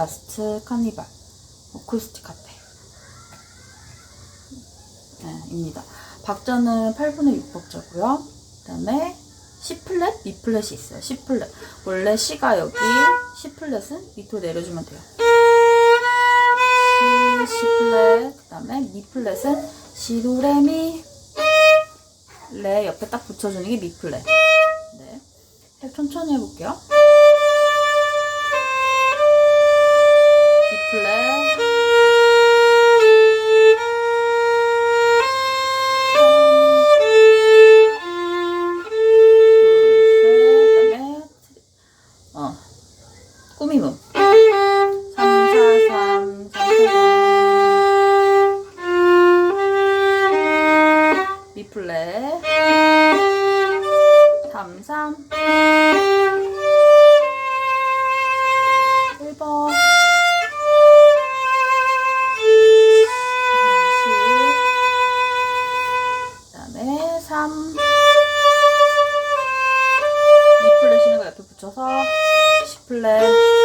라스트 카니발 어쿠스틱 카페 네, 입니다. 박자는 8분의 6박자고요. 그 다음에 C 플랫, B 플랫이 있어요. C 플랫. 원래 C가 여기, C 플랫은 밑으로 내려주면 돼요. C, C 플랫, 그 다음에 미 플랫은 C, 도, 레, 미, 레 옆에 딱 붙여주는 게 미 플랫. 네. 해- 천천히 해볼게요. fleurs. 붙여서 C플랫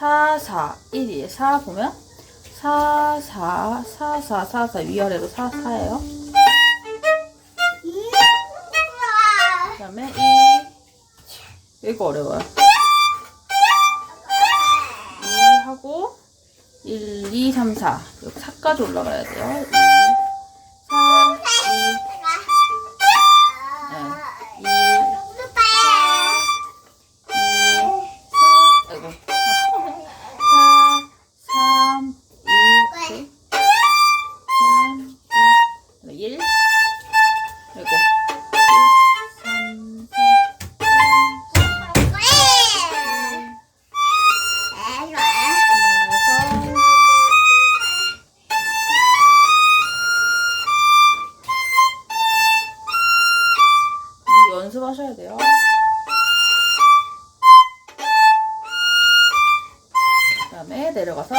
4, 4, 1, 2, 4 보면 4, 4, 4, 4, 4, 4 위아래로 4, 4예요. 그 다음에 2 이거 어려워요. 2 하고 1, 2, 3, 4 여기 4까지 올라가야 돼요. 2, 4, 2, 내려가서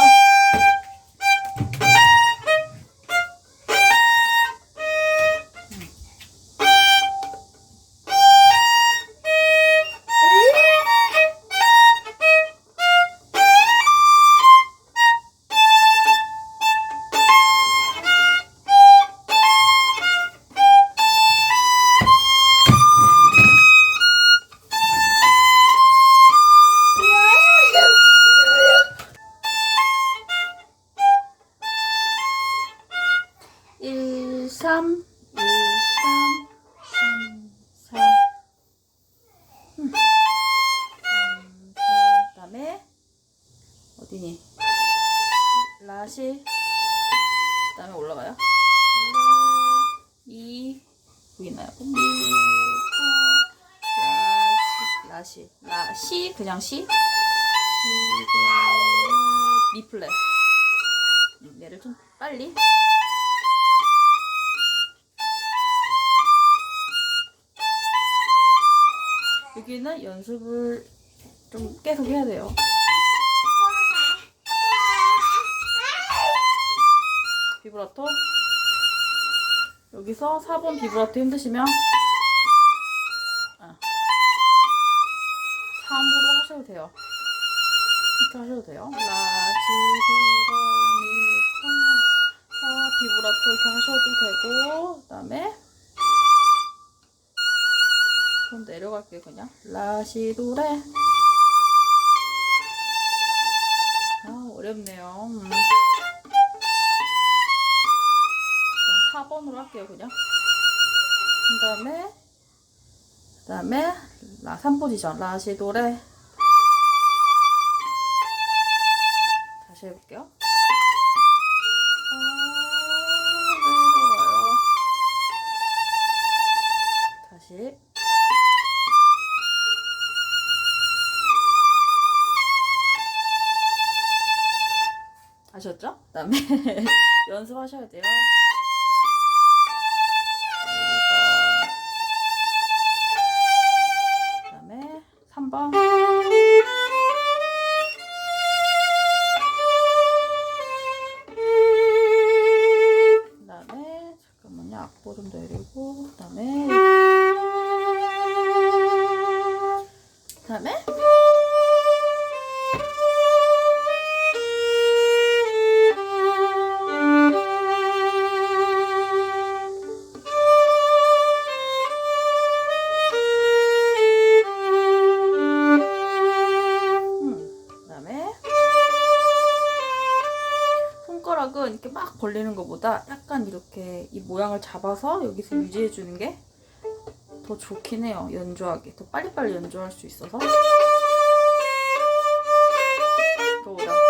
일, 삼, 일, 삼, 삼, 사. 음. 삼, 사. 그다음에 어디니? 라시. 그 다음에 올라가요. 이 보이나요? 미, 파, 라시, 라시, 그냥 시. 시, 미 플랫. 음, 얘를 좀 빨리. 여기는 연습을 좀 계속 해야 돼요. 비브라토. 여기서 4번 비브라토 힘드시면 아, 3으로 하셔도 돼요. 이렇게 하셔도 돼요. 라, 지, 도, 라, 미, 파, 파, 비브라토 이렇게 하셔도 되고, 그 다음에 내려갈게요 그냥. 라시도레. 아 어렵네요. 음. 자, 4번으로 할게요 그냥. 그 다음에 그 다음에 라 3포지션. 라시도레. 다시 해볼게요 아셨죠? 그 다음에 연습하셔야 돼요. 그 다음에 3번. 그 다음에 잠깐만요. 악보 좀 내리고 그 다음에 그 다음에 벌리는 것보다 약간 이렇게 이 모양을 잡아서 여기서 유지해주는 게 더 좋긴 해요. 연주하기. 더 빨리빨리 연주할 수 있어서. 들어오라.